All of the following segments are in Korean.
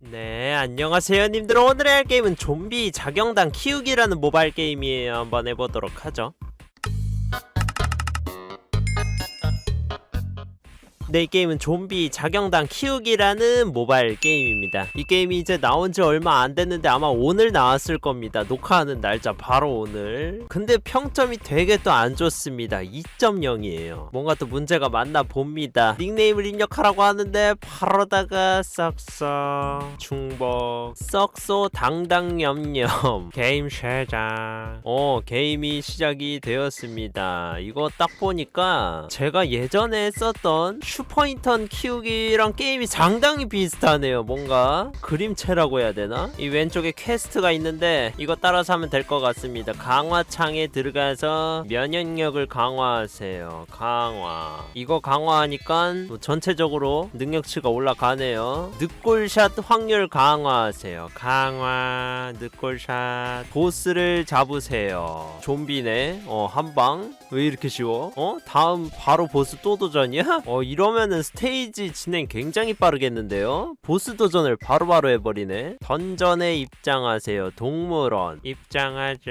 네, 안녕하세요, 님들. 오늘의 할 게임은 좀비 자경단 키우기라는 모바일 게임이에요. 한번 해보도록 하죠. 네, 이 게임은 좀비 자경단 키우기라는 모바일 게임입니다. 이 게임이 이제 나온 지 얼마 안 됐는데 아마 오늘 나왔을 겁니다. 녹화하는 날짜 바로 오늘. 근데 평점이 되게 또 안 좋습니다. 2.0이에요. 뭔가 또 문제가 많나 봅니다. 닉네임을 입력하라고 하는데 바로다가 썩썩 중복 썩소 당당염염 게임 시작 어 게임이 시작이 되었습니다 이거 딱 보니까 제가 예전에 썼던 슈퍼인턴 키우기랑 게임이 상당히 비슷하네요. 뭔가 그림체라고 해야 되나? 이 왼쪽에 퀘스트가 있는데 이거 따라서 하면 될 것 같습니다. 강화창에 들어가서 면역력을 강화하세요. 강화. 이거 강화하니까 뭐 전체적으로 능력치가 올라가네요. 늑골샷 확률 강화하세요. 강화 늑골샷. 보스를 잡으세요. 좀비네. 어 한방. 왜 이렇게 쉬워? 어? 다음 바로 보스 또 도전이야? 어 이 러면은 스테이지 진행 굉장히 빠르겠는데요? 보스 도전을 바로 바로 해버리네. 던전에 입장하세요 동물원. 입장하자.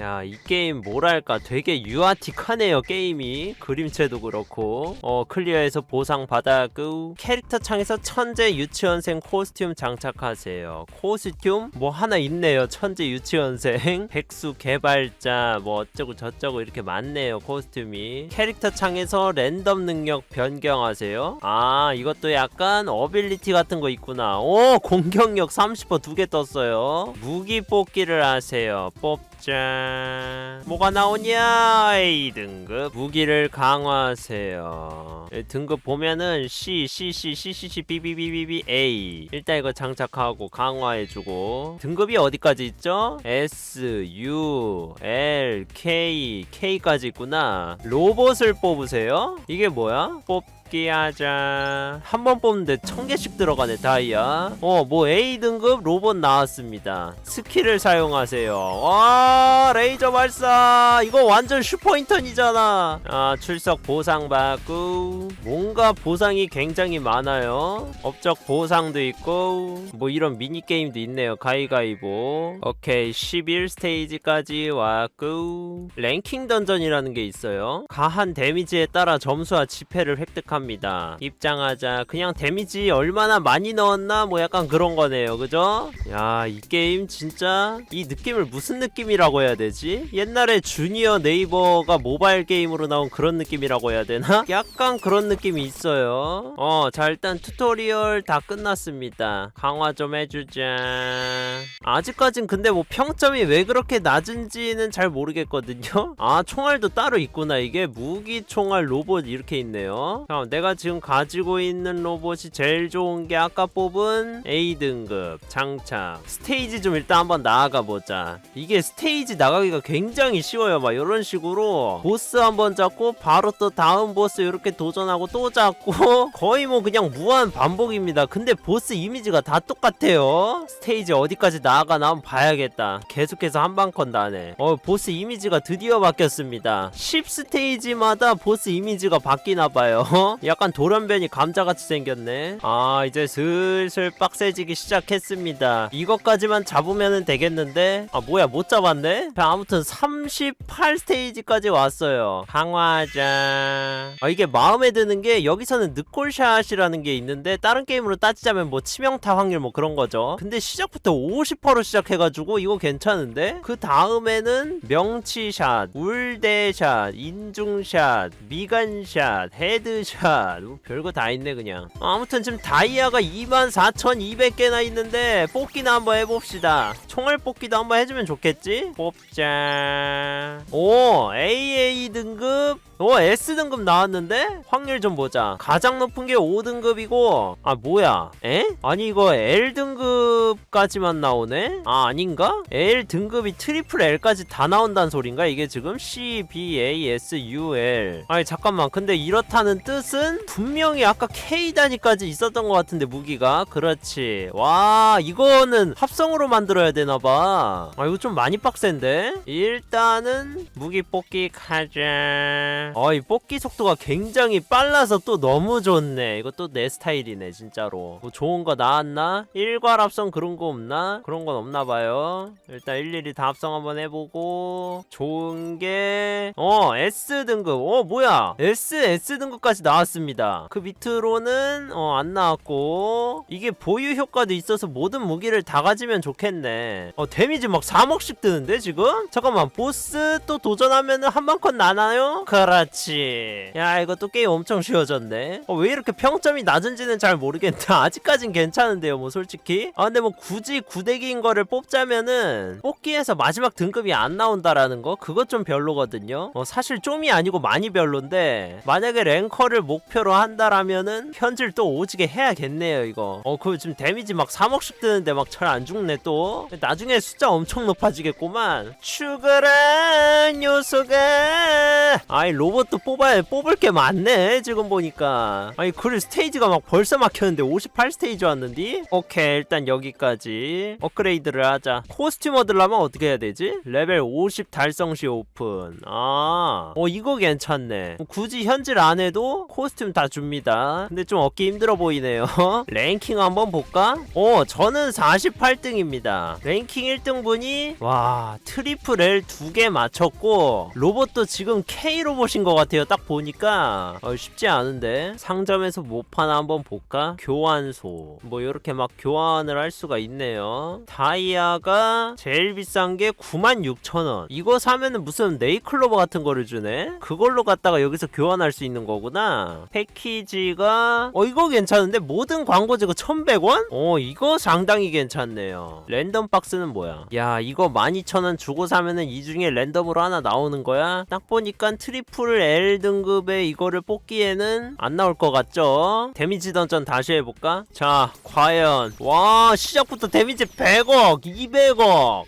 야 이 게임 뭐랄까 되게 유아틱하네요 게임이. 그림체도 그렇고. 어 클리어해서 보상 받아고. 캐릭터 창에서 천재 유치원생 코스튬 장착하세요. 코스튬? 뭐 하나 있네요 천재 유치원생. 백수 개발자 뭐 어쩌고 저쩌고 이렇게 많네요 코스튬이. 캐릭터 창에서 랜덤 능력 변경하세요. 아 이것도 약간 어빌리티 같은 거 있구나. 오 공격력 30%두 개 떴어요. 무기 뽑기를 하세요. 뽑 자 뭐가 나오냐 A 등급 무기를 강화하세요 예, 등급 보면은 C C C C C C B B B B B A 일단 이거 장착하고 강화해주고 등급이 어디까지 있죠? S U L K K까지 있구나 로봇을 뽑으세요? 이게 뭐야? 뽑 뽑기 하자. 한 번 뽑는데 천 개씩 들어가네 다이아. 어뭐 A 등급 로봇 나왔습니다. 스킬을 사용하세요. 와 레이저 발사! 이거 완전 슈퍼인턴이잖아. 아 출석 보상 받고. 뭔가 보상이 굉장히 많아요. 업적 보상도 있고. 뭐 이런 미니게임도 있네요 가위가위보. 오케이 11스테이지까지 왔고. 랭킹 던전이라는 게 있어요. 가한 데미지에 따라 점수와 지폐를 획득 합니다. 입장하자. 그냥 데미지 얼마나 많이 넣었나? 뭐 약간 그런 거네요. 그죠? 야 이 게임 진짜 이 느낌을 무슨 느낌이라고 해야 되지? 옛날에 주니어 네이버가 모바일 게임으로 나온 그런 느낌이라고 해야 되나? 약간 그런 느낌이 있어요. 어 자 일단 튜토리얼 다 끝났습니다. 강화 좀 해주자. 아직까진 근데 뭐 평점이 왜 그렇게 낮은지는 잘 모르겠거든요. 아 총알도 따로 있구나. 이게 무기 총알 로봇 이렇게 있네요. 자 내가 지금 가지고 있는 로봇이 제일 좋은 게 아까 뽑은 A 등급 장착. 스테이지 좀 일단 한번 나아가 보자. 이게 스테이지 나가기가 굉장히 쉬워요. 막 이런 식으로 보스 한번 잡고 바로 또 다음 보스 이렇게 도전하고 또 잡고 거의 뭐 그냥 무한 반복입니다. 근데 보스 이미지가 다 똑같아요. 스테이지 어디까지 나아가나 한번 봐야겠다. 계속해서 한방컨 다네. 어 보스 이미지가 드디어 바뀌었습니다. 10스테이지마다 보스 이미지가 바뀌나봐요 약간 돌연변이 감자같이 생겼네. 아 이제 슬슬 빡세지기 시작했습니다. 이것까지만 잡으면 되겠는데? 아 뭐야 못 잡았네? 자, 아무튼 38스테이지까지 왔어요. 강화하자 아 이게 마음에 드는 게 여기서는 늑골샷이라는 게 있는데 다른 게임으로 따지자면 뭐 치명타 확률 뭐 그런 거죠. 근데 시작부터 50%로 시작해가지고 이거 괜찮은데? 그 다음에는 명치샷 울대샷 인중샷 미간샷 헤드샷 뭐 별거 다 있네 그냥. 아무튼 지금 다이아가 24,200개나 있는데 뽑기나 한번 해봅시다. 총알 뽑기도 한번 해주면 좋겠지? 뽑자. 오 AA 등급 오 S 등급 나왔는데? 확률 좀 보자. 가장 높은 게 5등급이고 아 뭐야? 에? 아니 이거 L 등급까지만 나오네? 아 아닌가? L 등급이 트리플 L까지 다 나온다는 소린가? 이게 지금 C, B, A, S, U, L. 아니 잠깐만. 근데 이렇다는 뜻은 분명히 아까 K 단위까지 있었던 것 같은데 무기가. 그렇지. 와 이거는 합성으로 만들어야 되나봐. 아 이거 좀 많이 빡센데? 일단은 무기 뽑기 가자. 짤. 어, 이 뽑기 속도가 굉장히 빨라서 또 너무 좋네. 또내 스타일이네, 진짜로. 뭐 좋은 거 나왔나? 일괄 합성 그런 거 없나? 그런 건 없나 봐요. 일단 일일이 다 합성 한번 해보고. 좋은 게, 어, S 등급. 어, 뭐야? S, S 등급까지 나왔습니다. 그 밑으로는, 어, 안 나왔고. 이게 보유 효과도 있어서 모든 무기를 다 가지면 좋겠네. 어, 데미지 막 3억씩 뜨는데, 지금? 잠깐만, 보스 또 도전하면은 한방컷 나나요? 그 렇지. 야, 이거 또 게임 엄청 쉬워졌네. 어, 왜 이렇게 평점이 낮은지는 잘 모르겠다. 아직까진 괜찮은데요, 뭐, 솔직히. 아, 근데 뭐, 굳이 구대기인 거를 뽑자면은, 뽑기에서 마지막 등급이 안 나온다라는 거? 그것 좀 별로거든요. 어, 사실 좀이 아니고 많이 별론데, 만약에 랭커를 목표로 한다라면은, 편질 또 오지게 해야겠네요, 이거. 어, 그 지금 데미지 막 3억씩 뜨는데 막 잘 안 죽네, 또. 나중에 숫자 엄청 높아지겠구만. 추가란 요소가. 아이, 로 봇도 뽑아야 뽑을 게 많네, 지금 보니까. 아니, 그래, 스테이지가 막 벌써 막혔는데 58스테이지 왔는디? 오케이, 일단 여기까지. 업그레이드를 하자. 코스튬 얻으려면 어떻게 해야 되지? 레벨 50 달성 시 오픈. 아, 어, 이거 괜찮네. 굳이 현질 안 해도 코스튬 다 줍니다. 근데 좀 얻기 힘들어 보이네요. 랭킹 한번 볼까? 어, 저는 48등입니다. 랭킹 1등 분이, 와, 트리플 L 두 개 맞췄고, 로봇도 지금 K 로봇인 것 같아요. 딱 보니까. 어, 쉽지 않은데. 상점에서 못 파나 한번 볼까? 교환소. 뭐, 이렇게 막 교환을 할 수가 있네요. 다이아가 제일 비싼 게 96,000원. 이거 사면은 무슨 네이클로버 같은 거를 주네? 그걸로 갖다가 여기서 교환할 수 있는 거구나. 패키지가, 어, 이거 괜찮은데? 모든 광고제가 1100원? 어, 이거 상당히 괜찮네요. 랜덤 박스는 뭐야? 야, 이거 12,000원 주고 사면은 이 중에 랜덤으로 하나 나오는 거야? 딱 보니까 트리플 L 등급의 이거를 뽑기에는 안 나올 것 같죠? 데미지 던전 다시 해볼까? 자, 과연. 와, 시작부터 데미지 100억, 200억.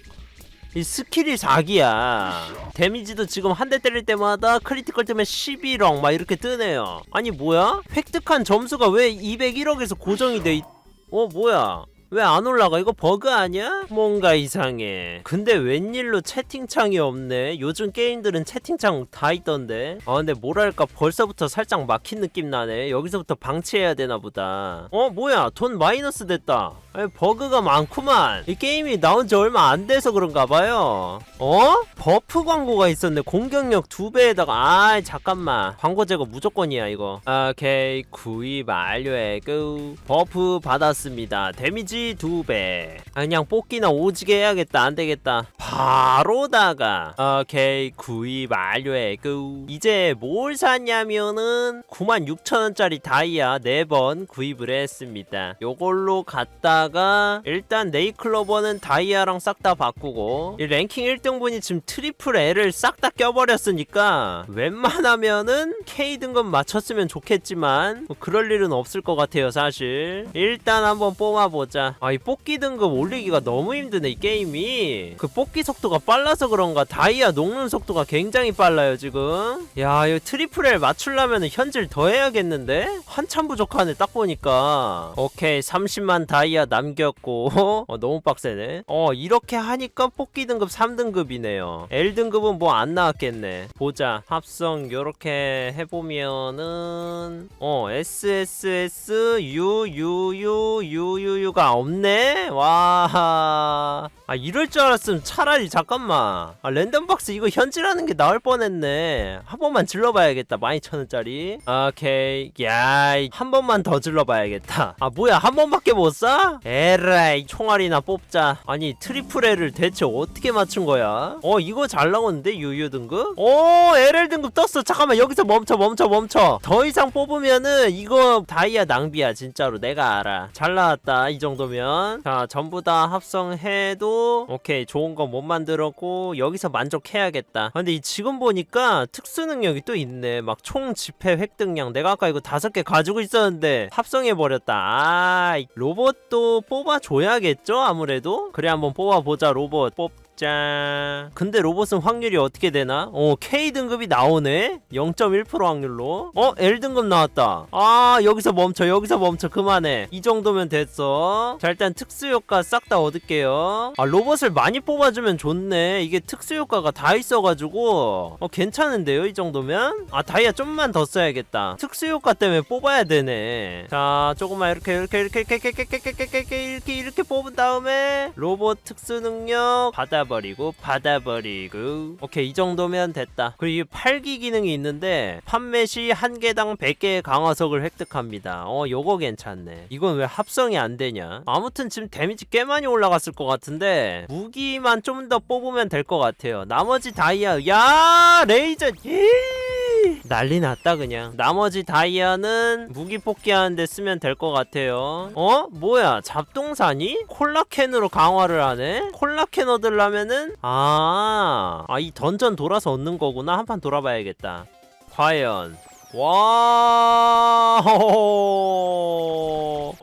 이 스킬이 4기야. 데미지도 지금 한 대 때릴 때마다 크리티컬 때문에 11억 막 이렇게 뜨네요. 아니 뭐야? 획득한 점수가 왜 201억에서 고정이 돼 있... 어 뭐야? 왜 안 올라가? 이거 버그 아니야? 뭔가 이상해. 근데 웬일로 채팅창이 없네? 요즘 게임들은 채팅창 다 있던데. 아 근데 뭐랄까 벌써부터 살짝 막힌 느낌 나네. 여기서부터 방치해야 되나 보다. 어 뭐야? 돈 마이너스 됐다. 아니 버그가 많구만. 이 게임이 나온 지 얼마 안 돼서 그런가 봐요. 어? 버프 광고가 있었네. 공격력 두 배에다가 아 잠깐만. 광고 제거 무조건이야 이거. 오케이 구입 완료했고 버프 받았습니다. 데미지 두 배. 아, 그냥 뽑기나 오지게 해야겠다. 안 되겠다. 바로다가 오케이 구입 완료했고 이제 뭘 샀냐면은 96,000원짜리 다이아 4번 구입을 했습니다. 요걸로 갔 다가 일단 네이클로버는 다이아랑 싹 다 바꾸고 이 랭킹 1등분이 지금 트리플 L을 싹 다 껴버렸으니까 웬만하면은 K 등급 맞췄으면 좋겠지만 뭐 그럴 일은 없을 것 같아요 사실. 일단 한번 뽑아보자. 아 이 뽑기 등급 올리기가 너무 힘드네 이 게임이. 그 뽑기 속도가 빨라서 그런가? 다이아 녹는 속도가 굉장히 빨라요 지금. 야 이거 트리플 L 맞추려면 현질 더 해야겠는데? 한참 부족하네 딱 보니까. 오케이 30만 다이아 남겼고 어, 너무 빡세네. 어 이렇게 하니까 뽑기 등급 3등급이네요. L 등급은 뭐 안 나왔겠네. 보자. 합성 요렇게 해보면은 어 SSS UUU UUU가 없네? 와. 아 이럴 줄 알았으면 차라리 잠깐만. 아 랜덤박스 이거 현질하는 게 나을 뻔했네. 한 번만 질러봐야겠다. 12,000원짜리. 오케이. 야한 번만 더 질러봐야겠다. 아 뭐야. 한 번밖에 못 쏴? 에라이 총알이나 뽑자. 아니 트리플 L을 대체 어떻게 맞춘 거야? 어 이거 잘 나오는데 유유 등급? 오 LL 등급 떴어. 잠깐만 여기서 멈춰 멈춰 멈춰. 더 이상 뽑으면은 이거 다이아 낭비야 진짜로. 내가 알아. 잘 나왔다 이 정도면. 자 전부 다 합성해도 오케이 좋은 거 못 만들었고 여기서 만족해야겠다. 아, 근데 이 지금 보니까 특수 능력이 또 있네. 막 총 집회 획득량. 내가 아까 이거 다섯 개 가지고 있었는데 합성해버렸다. 아이 로봇도 뽑아줘야겠죠 아무래도? 그래 한번 뽑아보자 로봇. 뽑 짠. 근데 로봇은 확률이 어떻게 되나? 어, K 등급이 나오네? 0.1% 확률로. 어, L 등급 나왔다. 아, 여기서 멈춰, 여기서 멈춰. 그만해. 이 정도면 됐어. 자, 일단 특수효과 싹 다 얻을게요. 아, 로봇을 많이 뽑아주면 좋네. 이게 특수효과가 다 있어가지고. 어, 괜찮은데요, 이 정도면? 아, 다이아 좀만 더 써야겠다. 특수효과 때문에 뽑아야 되네. 자, 조금만 이렇게, 이렇게, 이렇게, 이렇게, 이렇게, 이렇게, 이렇게, 이렇게, 이렇게, 이렇게, 이렇게 뽑은 다음에 로봇 특수 능력 받아 버리고, 받아버리고. 오케이, 이 정도면 됐다. 그리고 이 팔기 기능이 있는데, 판매 시 한 개당 100개의 강화석을 획득합니다. 어, 요거 괜찮네. 이건 왜 합성이 안 되냐? 아무튼 지금 데미지 꽤 많이 올라갔을 것 같은데, 무기만 좀 더 뽑으면 될 것 같아요. 나머지 다이아, 야, 레이저, 예! 난리 났다 그냥 나머지 다이아는 무기 뽑기하는데 쓰면 될 것 같아요 어? 뭐야 잡동사니? 콜라캔으로 강화를 하네? 콜라캔 얻으려면은 아, 아 이 던전 돌아서 얻는 거구나 한 판 돌아봐야겠다 과연 와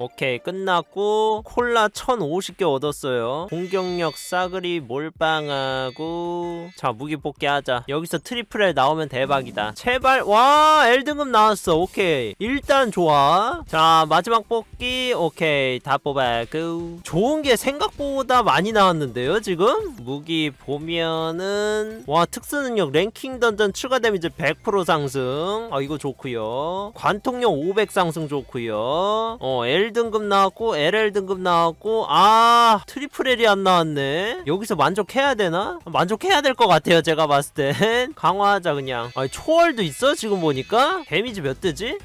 오케이 끝났고 콜라 1050개 얻었어요 공격력 싸그리 몰빵하고 자 무기 뽑기 하자 여기서 트리플 L 나오면 대박이다 제발 와 L등급 나왔어 오케이 일단 좋아 자 마지막 뽑기 오케이 다 뽑아고 좋은 게 생각보다 많이 나왔는데요 지금 무기 보면은 와 특수 능력 랭킹 던전 추가 데미지 100% 상승 아 이거 좋고요. 관통력 500 상승 좋고요. 어 L 등급 나왔고 LL 등급 나왔고 아 트리플 L이 안 나왔네. 여기서 만족해야 되나? 만족해야 될 것 같아요 제가 봤을 땐. 강화하자 그냥. 아 초월도 있어 지금 보니까? 데미지 몇 대지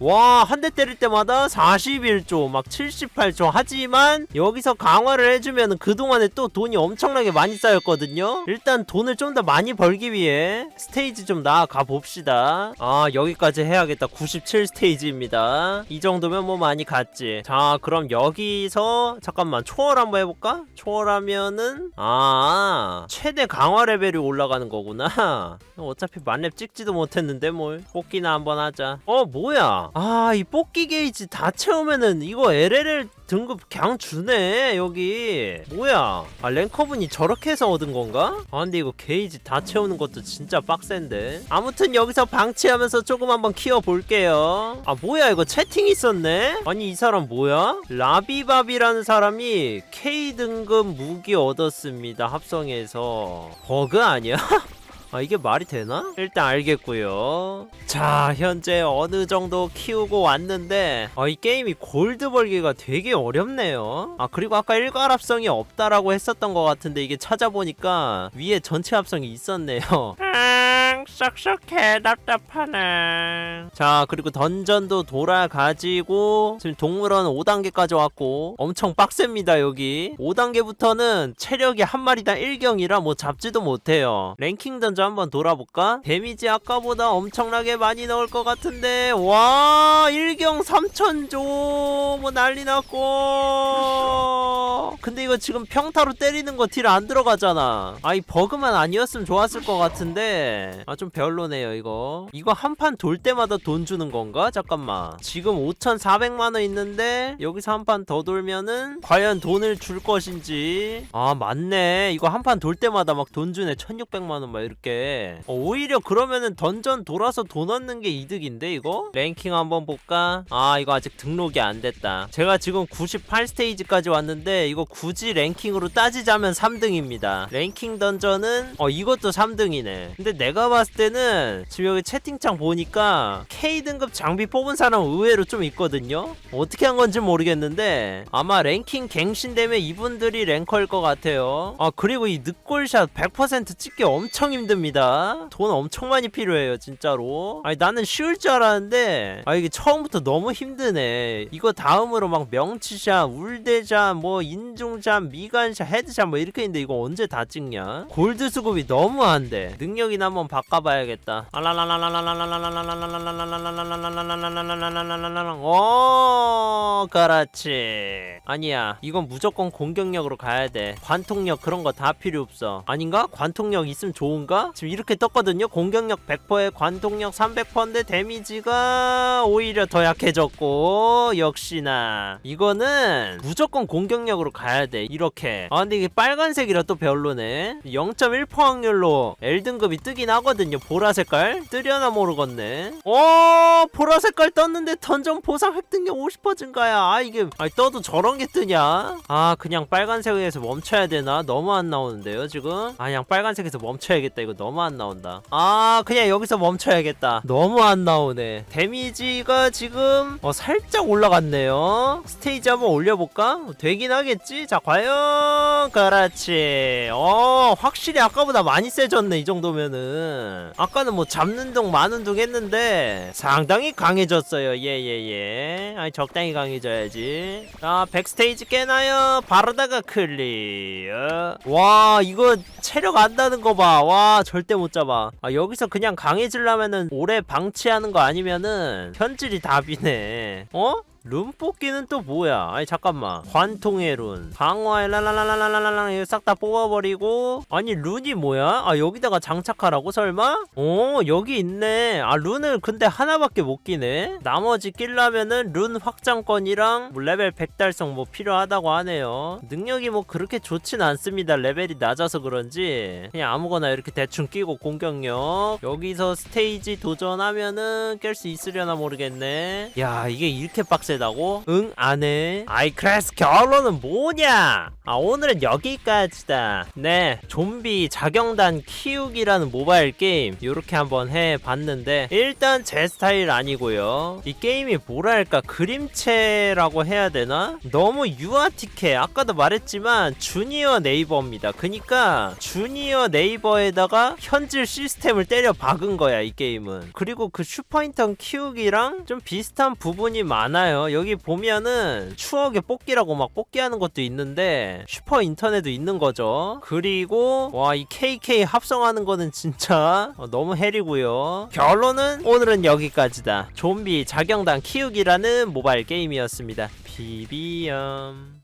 와, 한 대 때릴 때마다 41조, 막 78조. 하지만 여기서 강화를 해주면 그동안에 또 돈이 엄청나게 많이 쌓였거든요? 일단 돈을 좀 더 많이 벌기 위해 스테이지 좀 나아가 봅시다. 아, 여기까지 해야겠다. 97 스테이지입니다. 이 정도면 뭐 많이 갔지. 자, 그럼 여기서 잠깐만 초월 한번 해볼까? 초월하면은 아, 최대 강화 레벨이 올라가는 거구나. 어차피 만렙 찍지도 못했는데 뭘. 뽑기나 한번 하자. 어, 뭐야? 아, 이 뽑기 게이지 다 채우면은 이거 LLL 등급 그냥 주네, 여기. 뭐야? 아, 랭커분이 저렇게 해서 얻은 건가? 아, 근데 이거 게이지 다 채우는 것도 진짜 빡센데. 아무튼 여기서 방치하면서 조금 한번 키워볼게요. 아, 뭐야, 이거 채팅 있었네? 아니, 이 사람 뭐야? 라비밥이라는 사람이 K 등급 무기 얻었습니다, 합성해서. 버그 아니야? 아 이게 말이 되나? 일단 알겠고요. 자 현재 어느 정도 키우고 왔는데 아, 이 게임이 골드 벌기가 되게 어렵네요. 아 그리고 아까 일괄 합성이 없다라고 했었던 것 같은데 이게 찾아보니까 위에 전체 합성이 있었네요. 아, 썩썩해 답답하네. 자 그리고 던전도 돌아가지고 지금 동물원 5단계까지 왔고 엄청 빡셉니다 여기. 5단계부터는 체력이 한 마리당 1경이라 뭐 잡지도 못해요. 랭킹 던전 한번 돌아볼까? 데미지 아까보다 엄청나게 많이 넣을 것 같은데. 와 1경 3000조. 뭐 난리 났고. 근데 이거 지금 평타로 때리는 거 딜 안 들어가잖아. 아이 버그만 아니었으면 좋았을 것 같은데. 아 좀 별로네요 이거. 이거 한 판 돌 때마다 돈 주는 건가? 잠깐만. 지금 5400만원 있는데 여기서 한 판 더 돌면은 과연 돈을 줄 것인지. 아 맞네. 이거 한 판 돌 때마다 막 돈 주네. 1600만원 막 이렇게 어, 오히려 그러면은 던전 돌아서 돈 얻는 게 이득인데 이거? 랭킹 한번 볼까? 아 이거 아직 등록이 안 됐다. 제가 지금 98스테이지까지 왔는데 이거 굳이 랭킹으로 따지자면 3등입니다. 랭킹 던전은 어 이것도 3등이네. 근데 내가 봤을 때는 지금 여기 채팅창 보니까 K등급 장비 뽑은 사람 의외로 좀 있거든요? 어떻게 한 건지 모르겠는데 아마 랭킹 갱신 되면 이분들이 랭커일 것 같아요. 아 그리고 이 늑골샷 100% 찍기 엄청 힘듭니다 돈 엄청 많이 필요해요 진짜로. 아니 나는 쉬울 줄 알았는데 아 이게 처음부터 너무 힘드네. 이거 다음으로 막 명치샷 울대샷 뭐 인중샷 미간샷 헤드샷 뭐 이렇게 있는데 이거 언제 다 찍냐? 골드 수급이 너무 안돼. 능력이나 한번 바꿔봐야겠다. 어 그렇지 아니야 이건 무조건 공격력으로 가야 돼 관통력 그런 거 다 필요 없어 아닌가 관통력 있으면 좋은가 지금 이렇게 떴거든요. 공격력 100%에 관통력 300%인데 데미지가 오히려 더 약해졌고 역시나. 이거는 무조건 공격력으로 가야 돼 이렇게. 아 근데 이게 빨간색이라 또 별로네. 0.1% 확률로 L등급이 뜨긴 하거든요. 보라 색깔? 뜨려나 모르겠네. 어 보라 색깔 떴는데 던전 보상 획득력 50% 증가야. 아 이게 아니 떠도 저런 게 뜨냐? 아 그냥 빨간색에서 멈춰야 되나? 너무 안 나오는데요 지금? 아 그냥 빨간색에서 멈춰야겠다 이거 너무 안 나온다. 아 그냥 여기서 멈춰야겠다. 너무 안 나오네. 데미지가 지금 어 살짝 올라갔네요. 스테이지 한번 올려볼까? 되긴 하겠지? 자 과연 그렇지. 어 확실히 아까보다 많이 세졌네 이 정도면은. 아까는 뭐 잡는 둥 마는 둥 했는데 상당히 강해졌어요. 예예예. 아니 적당히 강해져야지. 자 백스테이지 깨나요? 바로다가 클리어. 와 이거 체력 안다는 거봐와 절대 못 잡아 아 여기서 그냥 강해지려면은 오래 방치하는 거 아니면은 현질이 답이네 어? 룬 뽑기는 또 뭐야? 아니 잠깐만. 관통의 룬. 방어의 랄랄랄랄랄랄라 이거 싹 다 뽑아버리고. 아니 룬이 뭐야? 아 여기다가 장착하라고 설마? 오 여기 있네. 아 룬을 근데 하나밖에 못 끼네? 나머지 끼려면은 룬 확장권이랑 뭐 레벨 100 달성 뭐 필요하다고 하네요. 능력이 뭐 그렇게 좋진 않습니다. 레벨이 낮아서 그런지. 그냥 아무거나 이렇게 대충 끼고 공격력. 여기서 스테이지 도전하면은 깰 수 있으려나 모르겠네. 야 이게 이렇게 빡 세다고? 응 안 해 아이 그래서 결론은 뭐냐? 아 오늘은 여기까지다. 네 좀비 자경단 키우기라는 모바일 게임 요렇게 한번 해봤는데 일단 제 스타일 아니고요. 이 게임이 뭐랄까 그림체라고 해야 되나? 너무 유아틱해 아까도 말했지만 주니어 네이버입니다. 그니까 주니어 네이버에다가 현질 시스템을 때려 박은 거야 이 게임은. 그리고 그 슈퍼인턴 키우기랑 좀 비슷한 부분이 많아요 여기 보면은 추억의 뽑기라고 막 뽑기하는 것도 있는데 슈퍼 인터넷도 있는 거죠. 그리고 와 이 KK 합성하는 거는 진짜 어, 너무 헬이고요. 결론은 오늘은 여기까지다. 좀비 자경단 키우기라는 모바일 게임이었습니다. 비비엄